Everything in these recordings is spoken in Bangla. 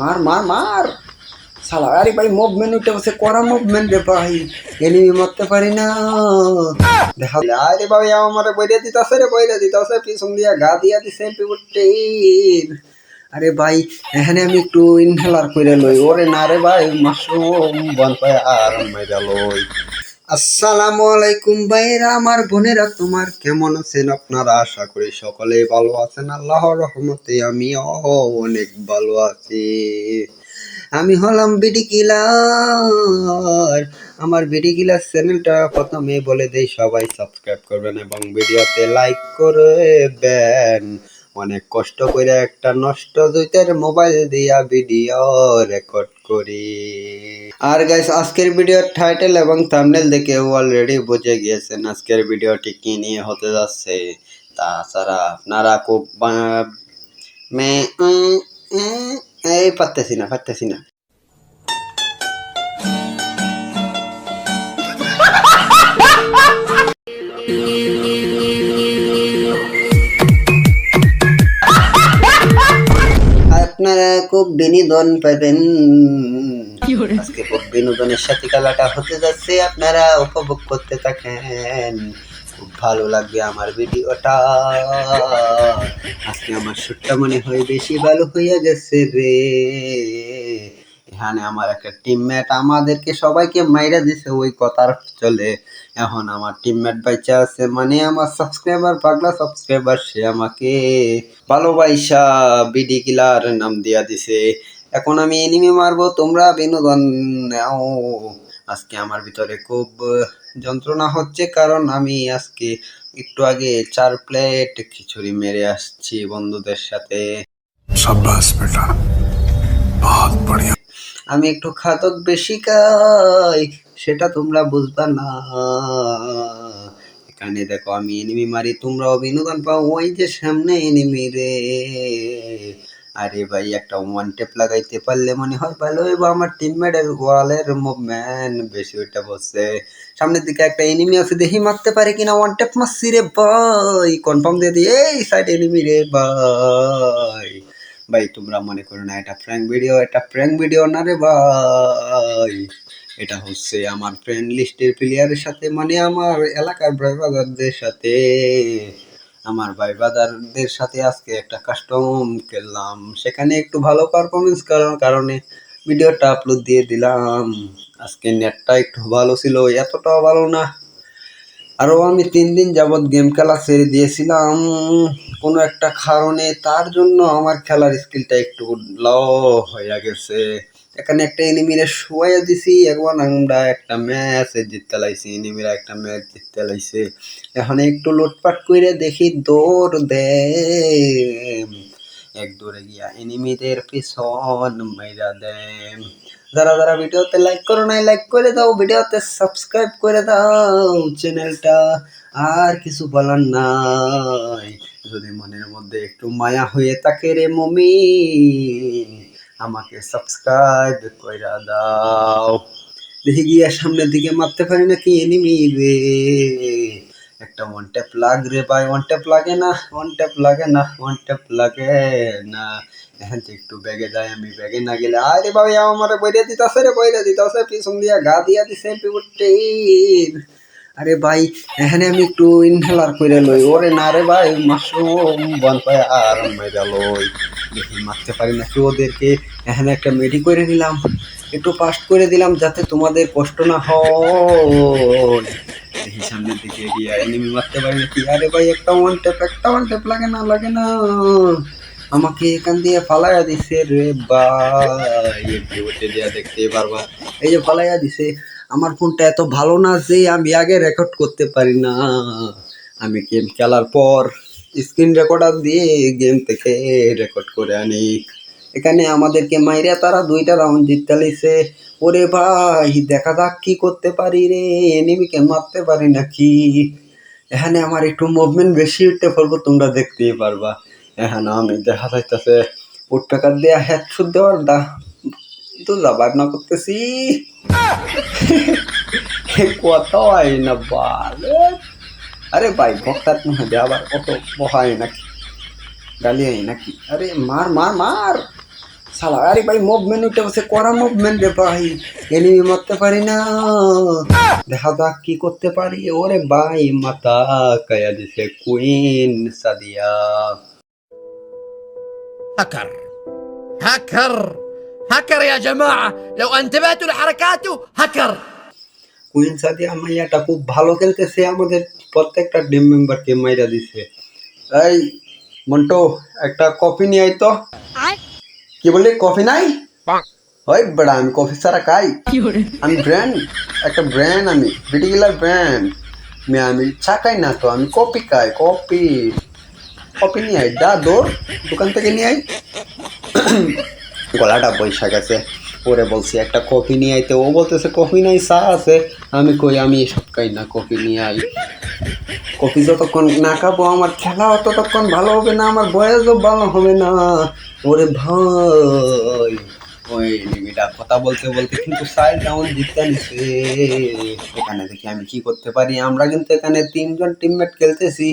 মার মার মার। শালা, আরে ভাই মুভমেন্ট উঠে বসে করা মুভমেন্ট রে ভাই। এনিমি মারতে পারি না। দেখা আরে ভাই, আমারে বইরা দিতাছে রে, বইরা দিতাছে। পিছন দিয়া গা দিয়া দিছে পিউটে আরে ভাই, এখানে আমি একটু ইনহেলার করে লই। ওরে না রে ভাই, মাশরুম বন পায় আর মাইরা লই। আসসালামু আলাইকুম ভাইরা আমার বোনেরা, তোমার কেমন আছেন আপনারা? আশা করি সকলেই ভালো আছেন। আল্লাহর রহমতে আমি অনেক ভালো আছি। আমি হলাম বিডি কিলার। আমার বিডি কিলার চ্যানেলটা প্রথমে বলে দেই, সবাই সাবস্ক্রাইব করবেন এবং ভিডিওতে লাইক করবেন অনেক কষ্ট করে একটা নষ্ট দুইটার মোবাইল দিয়া ভিডিও রেকর্ড করি। আর গাইস আজকের ভিডিওর টাইটেল এবং থাম্বনেল দেখে অলরেডি বুঝে গিয়েছেন আজকের ভিডিওটি কি নিয়ে হতে যাচ্ছে। তাছাড়া আপনারা খুব মে এই পারতেছি না পারতেছি না। আপনারা খুব বিনোদন পাবেন। আজকে খুব বিনোদনের সাথে খেলাটা হতে যাচ্ছে আপনারা উপভোগ করতে থাকেন। খুব ভালো লাগবে আমার ভিডিওটা। আজকে আমার শুটটা মনে হয় বেশি ভালো হইয়া গেছে রে। ধ্যানে আমার একটা টিমমেট আমাদেরকে সবাইকে মাইরা দিছে, ওই কথার চলে। এখন আমার টিমমেট বাইচা আছে মানে আমার সাবস্ক্রাইবার পাগলা সাবস্ক্রাইবার সে আমাকে ভালোবাইসা বিডি কিলার নাম দিয়া দিছে। এখন আমি এনিমি মারবো, তোমরা বিনোদন নাও। আজকে আমার ভিতরে খুব যন্ত্রণা হচ্ছে, কারণ আমি আজকে একটু আগে চার প্লেট খিচুড়ি মেরে আসছি বন্ধুদের সাথে। সাব্বাস বেটা, বহুত বড়িয়া। আমি একটু খাতক বেশি খাই, সেটা তোমরা বুঝবা না। এখানে দেখো, আমি এনিমি মারি তোমরাও বিনোদন পাও, ওই যে সামনে এনিমি রে। আরে ভাই, একটা ওয়ান টেপ লাগাইতে পারলে মনে হয় ভালো হইব, আমার টিমমেটের ওয়ালের মুভমেন্ট বেশি ওইটা বসছে। সামনের দিকে একটা এনিমি আছে, দেখি মারতে পারে কিনা ওয়ান টেপ মারছি রে ভাই কনফার্ম দিয়ে দিই, এই সাইড এনিমি রে ভাই। ভাই, তোমরা মনে করো না, এটা প্র্যাঙ্ক ভিডিও এটা প্র্যাঙ্ক ভিডিও না রে ভাই। এটা হচ্ছে আমার ফ্রেন্ড লিস্টের প্লেয়ারের সাথে মানে আমার এলাকার বাজারদের সাথে। আমার ভাই বাজারদের সাথে আজকে একটা কাস্টম খেললাম। সেখানে একটু ভালো পারফরমেন্স করার কারণে ভিডিওটা আপলোড দিয়ে দিলাম। আজকে নেটটা একটু ভালো ছিল, এতটাও ভালো না। আরও আমি তিন দিন যাবৎ গেম খেলা ছেড়ে দিয়েছিলাম। কোনো একটা কারণে তার জন্য আমার খেলার স্কিলটা একটু লো হয়ে গেছে। এখানে একটা এনিমিরে শোয়া দিছি। একবার আমরা একটা ম্যাচ জিততে লাইছি। এনিমিরা একটা ম্যাচ জিততে লাইছে। এখন একটু লুটপাট করে দেখি, দৌড় দে এক দৌড়ে গিয়া এনিমিদের পিছন মাইরা দেম যারা যারা ভিডিওতে লাইক করো নাই লাইক করে দাও, ভিডিওতে সাবস্ক্রাইব করে দাও চ্যানেলটা আর কিছু বলার নাই। যদি মনের মধ্যে একটু মায়া হয়ে থাকে রে মমি, আমাকে সাবস্ক্রাইব করে দাও। দেখি গিয়ে সামনের দিকে মারতে পারি নাকি এনিমি রে? একটা ওয়ান ট্যাপ লাগ রে ভাই ওয়ান ট্যাপ লাগে না ওয়ান ট্যাপ লাগে না ওয়ান ট্যাপ লাগে না। এখান থেকে একটু ব্যাগে যাই আমি ব্যাগে না গেলে, আরে ভাই, আমার বইরা দিতাছে রে, বইরা দিতাছে, পিছন দিয়া গা দিয়া দিছে পিউটে আরে ভাই, এখানে আমি একটু ইনহেলার করে লই। ওরে না রে ভাই, মাশরুম বন পায় আর মেরা লই দেখি, মারতে পারি নাকি ওদেরকে। এখানে একটা মেডি করে নিলাম একটু পাস্ট করে দিলাম, যাতে তোমাদের কষ্ট না হয়। দেখি সামনের দিকে এগিয়ে এনিমি মারতে পারি নাকি আরে ভাই, একটা ওয়ান ট্যাপ একটা ওয়ান ট্যাপ লাগে না লাগে না। আমাকে এখান দিয়ে ফালাইয়া দিছে রে ভাই। দেখতে পারবা। এই যে ফালাইয়া দিছে। আমার ফোনটা এত ভালো না যে আমি আগে রেকর্ড করতে পারি না। আমি গেম খেলার পর স্ক্রিন রেকর্ডার দিয়ে গেম থেকে রেকর্ড করে আনি। এখানে আমাদেরকে মাইরা তারা দুইটা রাউন্ড জিততে লাইছে ওরে ভাই, দেখা যাক কি করতে পারি রে এনিমিকে মারতে পারি নাকি? এখানে আমার একটু মুভমেন্ট বেশি উঠতে পারব, তোমরা দেখতেই পারবা। এখানে আমি দেখা যাইতেছে উঠপেকার দেয়া হ্যাট শুদ্ধ দেওয়ার দা, তো যাবার না করতেছি। কত হয় না বালে। আরে ভাই ভক্তার মধ্যে আবার কত বহায় নাকি? গালি নাকি? আরে মার মার মার। সালা আরে ভাই মুভমেন্ট উঠে বসে করা মুভমেন্ট রে ভাই এনিমি মারতে পারি না দেখা যাক কি করতে পারি ওরে ভাই মাতা কায়া দিছে কুইন সাদিয়া هكر هكر هكر يا جماعة لو انتبهتوا لحركاته هكر কুইন সাদিয়া মাইয়াটা খুব ভালো খেলতেছে আমাদের প্রত্যেকটা টিম মেম্বারকে মাইরা দিছে এই মন্টো একটা কফি নিয়ে আই তো কি বললি? কফি নাই? ওই বড়া আমি কফি ছাড়া খাই। আমি ব্র্যান্ড একটা ব্র্যান্ড আমি বিটিগুলার ব্র্যান্ড। মে আমি চা খাই না তো আমি কফি খাই কফি। কফি নিয়ে আই দা দৌড় দোকান থেকে নিয়ে আই গলাটা বৈশাখ আছে। পরে বলছি, একটা কফি নিয়ে আইতে। ও বলতেছে, কফি নাই, চা আছে। আমি কই, আমি এসব খাই না, কফি নিয়ে আই। কফি যতক্ষণ না খাব, আমার খেলা ততক্ষণ ভালো হবে না, আমার বয়সও ভালো হবে না। ওরে ভাই। ওই লিমিটা কথা বলতে বলতে কিন্তু সাইড ডাউন জিততে নিছে। এখানে দেখি আমি কি করতে পারি। আমরা কিন্তু এখানে তিনজন টিমমেট খেলতেছি।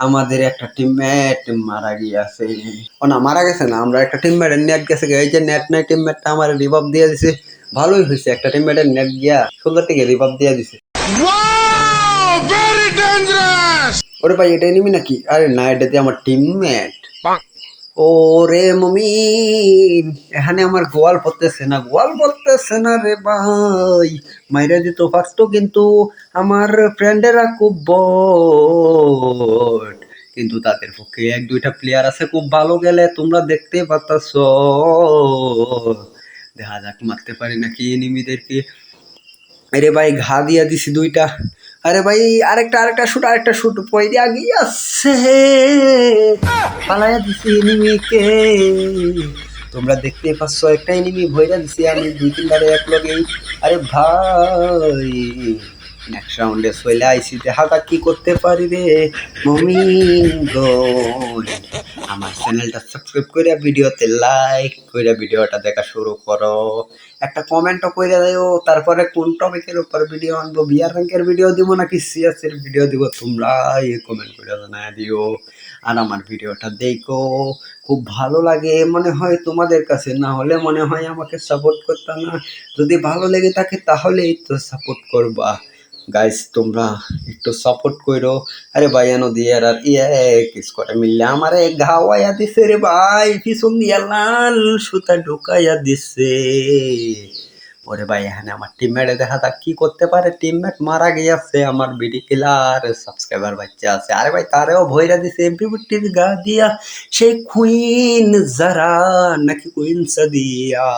আমাদের একটা টিমমেট মারা গিয়েছে। ও না মারা গেছে না আমরা একটা টিমমেটের নেট গেছে এই যে নেট নাই টিমমেটটা আমার রিভাব দিয়ে দিছে। ভালোই হয়েছে একটা টিমমেটের নেট গিয়া সুন্দর থেকে রিভাব দিয়ে দিছে। ওরে ভাই এটা এনিমি নাকি? আরে না এটা আমার টিমমেট ওরে মমি এখানে আমার গোয়াল পড়তেছে না, গোয়াল পড়তেছে না রে ভাই। মাইরা দিত ফার্স্ট কিন্তু আমার ফ্রেন্ডেরা খুব বট কিন্তু তাদের পক্ষে এক, দুইটা প্লেয়ার আছে, খুব ভালো গেলে তোমরা দেখতে পাচ্ছ দেখা যাক, মারতে পারি নাকি এনিমিদেরকে আরে ভাই, ঘা দিয়া দিছি দুইটা। আরে ভাই, আরেকটা আরেকটা শুট আরেকটা শুট পয়রে আগে আসছে পালাইয়া দিছি এনিমিকে। তোমরা দেখতে পাচ্ছ, একটা এনিমি ভয়রা দিছি, আমি দুই তিনবারে এক লগেই আরে ভাই। নেক্সট রাউন্ডে চলে আইসি দেখা কি করতে পারি রে? মমিন আমার চ্যানেলটা সাবস্ক্রাইব করে ভিডিওতে লাইক করে ভিডিওটা দেখা শুরু করো। একটা কমেন্টও করে দিও তারপরে কোন টপিকের উপর ভিডিও আনব? বিয়ার র্যাঙ্কের ভিডিও দিব নাকি সিএসের ভিডিও দিব? তোমরা এই কমেন্ট করে জানায় দিও। আর আমার ভিডিওটা দেখো, খুব ভালো লাগে। মনে হয় তোমাদের কাছে, না হলে মনে হয় আমাকে সাপোর্ট করতাম না। যদি ভালো লেগে থাকে তাহলেই তো সাপোর্ট করবা। গাইস তোমরা একটু সাপোর্ট করো। আরে ভাই, এনো দিয়ে আর ইয়ে কিস করে মিললে আমারে ঘাওয়াইয়া দিছে রে ভাই। পিছন দিয়া লাল সুতা ঢুকাইয়া দিছে। ওরে ভাই, এখানে আমার টিমমেটে দেখা যাক কি করতে পারে। টিমমেট মারা গিয়েছে, আমার বিডি কিলার সাবস্ক্রাইবার বাচ্চা আছে। আরে ভাই, তারেও ভইরা দিছে। এমপিবিটির গা দিয়া সেই কুইন যারা, নাকি কুইন সাদিয়া।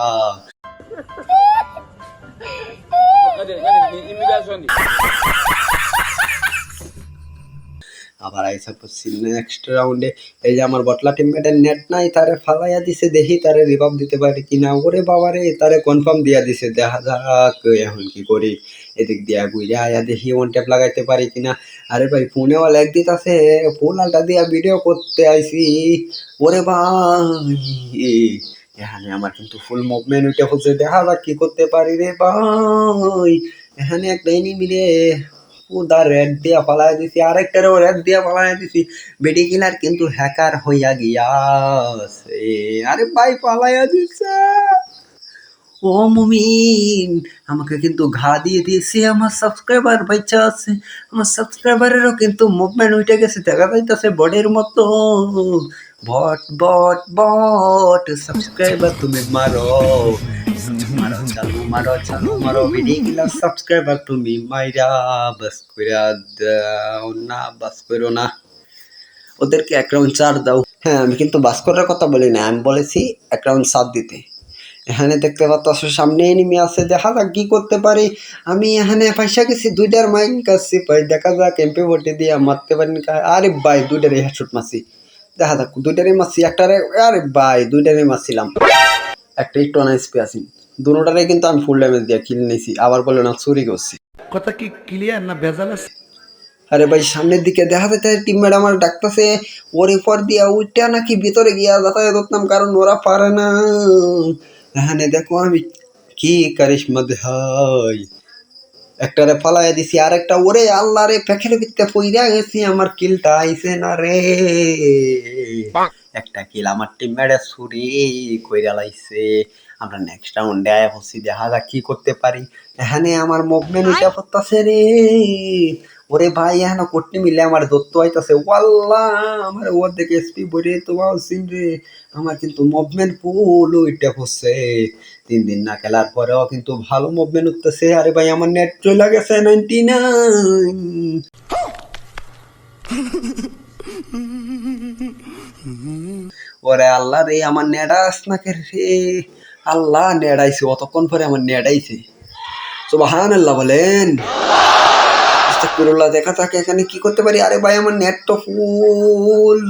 আবার আইসা করছি নেক্সট রাউন্ডে এই যে আমার বটলা টিমমেটের নেট নাই, তারে ফালাইয়া দিছে, দেখি তারে রিভাব দিতে পারি তারে কনফার্ম দিয়া দিছে, দেখা যাক, এখন কি করি। এদিক দিয়া আয়া দেখি ওয়ান ট্যাপ লাগাইতে পারি আরে ভাই ফোনেও ল্যাগ দিতাছে ফোন আলটা দিয়া ভিডিও করতে আইছি। ওরে ভাই, এখানে আমার কিন্তু ফুল মুভমেন্ট উঠে বলছে দেখা যাক কি করতে পারি রে ভাই। এখানে একটা এনিমি রে পুদা রেড দিয়া পালাই দিছি, আরেকটারও রেড দিয়া পালাই দিছি। বেডি কিলার কিন্তু হ্যাকার হইয়া গিয়াছে। আরে ভাই, পালাইয়া দিছে। ও মুমিন, আমাকে কিন্তু ঘা দিয়ে দিয়েছে আমার সাবস্ক্রাইবার বাচ্চা আছে। আমার সাবস্ক্রাইবারেরও কিন্তু মুভমেন্ট উঠে গেছে, দেখা যাইতেছে বডির মতো। বট বট বট, সাবস্ক্রাইবার তুমি মারো। ওদেরকে চার দাও হ্যাঁ আমি কিন্তু কথা বলি না আমি বলেছি দিতে এখানে দেখতে পাচ্ছ সামনে এনিমি আছে দেখা যাক কি করতে পারি আমি এখানে পয়সা গেছি দুইটার মাইন কাছি দেখা যাক এমপি ভোটে দিয়ে মারতে পারি আরে ভাই দুইটারে হেডশট দেখা যাক দুইটারে মারছি একটারে আরে ভাই দুইটারে মারছিলাম একটা একটু অনাইসপি আছি দুটারে কিন্তু আমি ফুল ড্যামেজ দিয়ে কিল নিয়েছি আবার বলে না চুরি করছি। কথা কি ক্লিয়ার না ভেজাল আছে? আরে ভাই সামনের দিকে দেখা যাচ্ছে টিমমেট আমার ডাকতেছে ওর পর দিয়া উইটা নাকি ভিতরে গিয়া যাতায়াত করতাম কারণ ওরা পারে না। এখানে দেখো আমি কি কারিশমা দেখাই। একটারে ফালাই দিছি আর একটা ওরে আল্লাহ রে পেখের ভিতরে পইরা গেছি আমার কিলটা আইছে না রে। একটা কিল আমার টিমমেটে ছুরি কইরা লাইছে। আমরা নেক্সট রাউন্ডে আয় হচ্ছি দেখা যাক কি করতে পারি। এখানে আমার মুভমেন্ট উঠা পড়তাছে রে। ওরে ভাই এখানে কোটনি মিলে আমার দত্ত আইতাছে ওয়াল্লা আমার ওর দেখে এসপি বইরে তো সিন রে। আমার কিন্তু মুভমেন্ট ফুল উইটা পড়ছে তিন দিন না খেলার পরেও কিন্তু ভালো মুভমেন্ট উঠতেছে। আরে ভাই আমার নেট চলে গেছে নাইনটি নাইন ওরে আল্লাহ রে আমার নেডাস না কে রে? আল্লাহ নেড়াইছে অতক্ষণ পরে আমার নেড়াইছে। সুবাহান আল্লাহ বলেন দেখা থাকে এখানে কি করতে পারি। আরে ভাই আমার নেট তো ফুল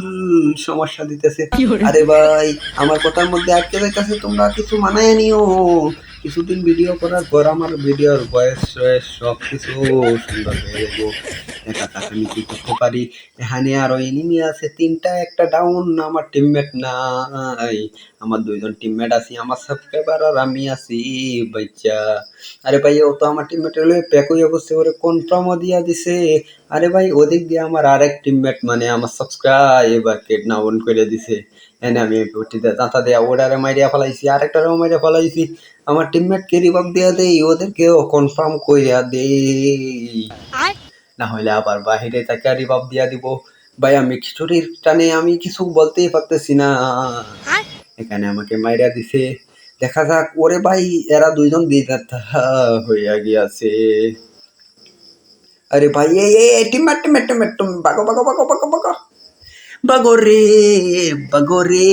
সমস্যা দিতেছে। আরে ভাই আমার কথার মধ্যে আটকে যাইতেছে তোমরা কিছু মানায় নিও। কিছুদিন ভিডিও করার পর আমার ভিডিওর সব কিছু সুন্দর হয়ে যাব। কি করতে পারি। এখানে আরও এনিমি আছে তিনটা একটা ডাউন আমার টিমমেট নাই। আমার দুইজন টিমমেট আছি আমার সাবস্ক্রাইবার আর আমি আছি বাচ্চা। আরে ভাই ও তো আমার টিমমেট হলে প্যাক হয়ে বসে ওরে কনফার্মও দিয়া দিছে। আরে ভাই ওদিক দিয়ে আমার আরেক টিমমেট মানে আমার সাবস্ক্রাইবার কেট না অন করে দিছে। এনে আমি ওটিতে দাঁতা দেয়া ওটারে মাইরিয়া ফেলাইছি আরেকটারেও মাইরিয়া ফেলাইছি। আমার টিমমেট কে রিভাব দিয়া দেই ওদেরকেও কনফার্ম কইরা দেই। না হলে আবার বাহিরে তাকে রিভাব দিয়া দিব। ভাই আমি খিচুড়ির টানে আমি কিছু বলতেই পারতেছি না। এখানে আমাকে মাইরা দিছে। দেখা যাক ওরে ভাই এরা দুইজন দিদাতা হইয়া গিয়াছে। আরে ভাই এই এই টিমেট টিমেট টিমেট বাগো বাগো বাগো বাগো বাগো। বাগো রে বাগো রে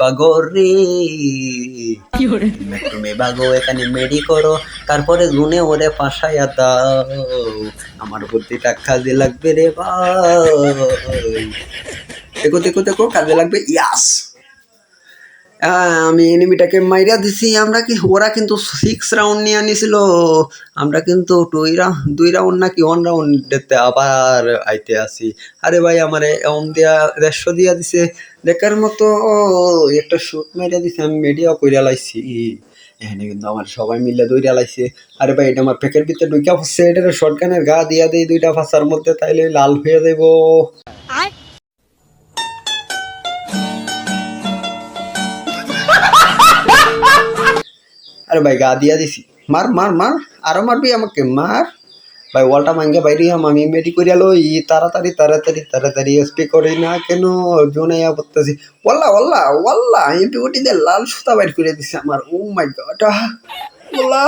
বাগো রে। তুমি বাগো এখানে মেডি করো তারপরে গুনে ওরে ফাঁসাইয়া দাও। আমার বুদ্ধিটা কাজে লাগবে রে ভাই। দেখো দেখো দেখো কাজে লাগবে। ইয়াস! আমি এনিমিটাকে মাইরা দিছি। আমরা কি, ওরা কিন্তু সিক্স রাউন্ড নিয়ে আনিছিল। আমরা কিন্তু দুই রাউন্ড দুই রাউন্ড নাকি ওয়ান রাউন্ডেতে আবার আইতে আসি। আরে ভাই, আমার অন দিয়া দেড়শো দিয়া দিছে। দেখার মতো একটা শুট মাইরা দিছে, আমি মিডিয়া কইরা লাইছি। এখানে কিন্তু আমার সবাই মিলে দইরা লাইছে। আরে ভাই, এটা আমার প্যাকের ভিতরে ঢুকা পড়ছে। এটা শর্টগানের গা দিয়া দেই দুইটা ফাঁসার মধ্যে, তাইলে লাল হয়ে যাব আরে ভাই, গা দিয়া দিছি। মার মার মার। আরও মারবি আমাকে, মার। ভাই, ওয়ালটা মাঙ্গে বাইরে আমি মেডি করিয়া লো ই তাড়াতাড়ি তাড়াতাড়ি তাড়াতাড়ি এসপি করি না কেন? জোনে পড়তেছি ওয়াল্লা ওয়াল্লা ওয়াল্লা এমপি ওটি দিয়ে লাল সুতা বাইর করে দিছে আমার। ও মাই গড ওয়াল্লা,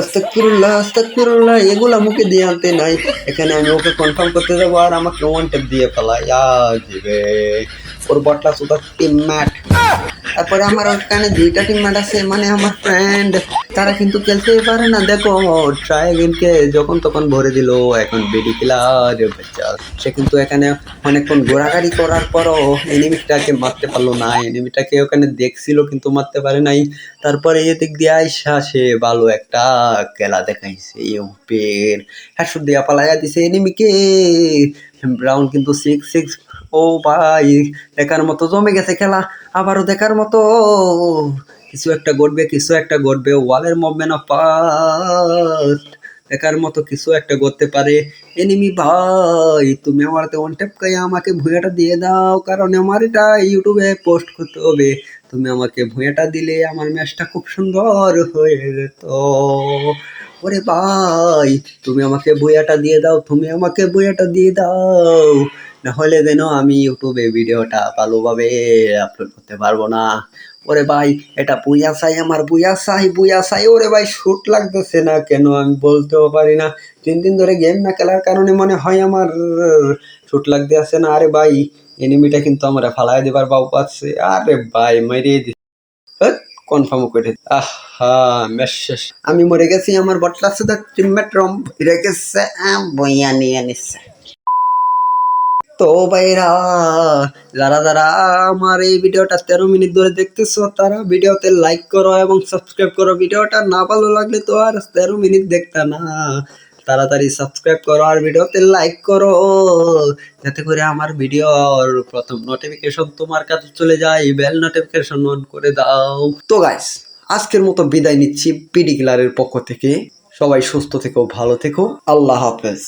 আস্তাগফিরুল্লাহ আস্তাগফিরুল্লাহ, এগুলা মুখে দিয়ে আনতে নাই। এখানে আমি ওকে কনফার্ম করতে যাব আর আমাকে ওয়ান টেপ দিয়ে ফেলাই দিবে ওর বটলা টিম ম্যাট। তারপরে আমার ওখানে দুইটা টিমমেট আছে মানে আমার ফ্রেন্ড তারা কিন্তু খেলতেই পারে না। দেখো ট্রাই গেমকে যখন তখন ভরে দিল, এখন বেডি বাচ্চা। সে কিন্তু এখানে অনেকক্ষণ ঘোরাঘাড়ি করার পরও এনিমিটাকে মারতে পারল না। এনিমিটাকে ওখানে দেখছিল কিন্তু মারতে পারে নাই। তারপরে এদিক দিয়ে আইসা সে ভালো একটা খেলা দেখাইছে ইউপের হ্যাঁ দিয়া পালাইয়া দিছে এনিমিকে ব্রাউন কিন্তু সিক্স সিক্স ও ভাই, দেখার মতো জমে গেছে খেলা, আবারও দেখার মতো। কিছু একটা ঘটবে, কিছু একটা ঘটবে, ওয়ালের মুভমেন্ট অফ পাস্ট দেখার মতো কিছু একটা করতে পারে। এনিমি ভাই, তুমি আমার ওয়ান ট্যাপ খাই আমাকে ভুঁয়াটা দিয়ে দাও, কারণ আমার এটা ইউটিউবে পোস্ট করতে হবে। তুমি আমাকে ভুঁয়াটা দিলে আমার ম্যাচটা খুব সুন্দর হয়ে যেত। ওরে ভাই, তুমি আমাকে বইয়াটা দিয়ে দাও, তুমি আমাকে বইয়াটা দিয়ে দাও। না হলে যেন আমি ইউটিউবে ভিডিওটা ভালোভাবে আপলোড করতে পারব না। ওরে ভাই, এটা বুয়া চাই আমার বুয়া চাই বুয়া চাই ওরে ভাই শুট লাগতেছে না কেন? আমি বলতেও পারি না। তিন দিন ধরে গেম না খেলার কারণে মনে হয় আমার শুট লাগতে আছে না। আরে ভাই এনিমিটা কিন্তু আমার ফালাই দেবার বাউ পাচ্ছে। আরে ভাই মেরে দি কনফার্ম করে আহা শেষ। আমি মরে গেছি, আমার বটলা সুদা টিমমেট রম রেখেছে বইয়া নিয়ে নিচ্ছে। তো ভাইরা, যারা যারা আমার এই ভিডিওটা তেরো মিনিট ধরে দেখতেছো, তারা ভিডিওতে লাইক করো এবং সাবস্ক্রাইব করো। ভিডিওটা না ভালো লাগলে তো আর তেরো মিনিট দেখতে না। তাড়াতাড়ি সাবস্ক্রাইব করো আর ভিডিওতে লাইক করো। যাতে করে আমার ভিডিওর প্রথম নোটিফিকেশন তোমার কাছে চলে যায় বেল নোটিফিকেশন অন করে দাও। তো গাইস আজকের মতো বিদায় নিচ্ছি পিডি কিলারের পক্ষ থেকে। সবাই সুস্থ থেকো, ভালো থেকো। আল্লাহ হাফেজ।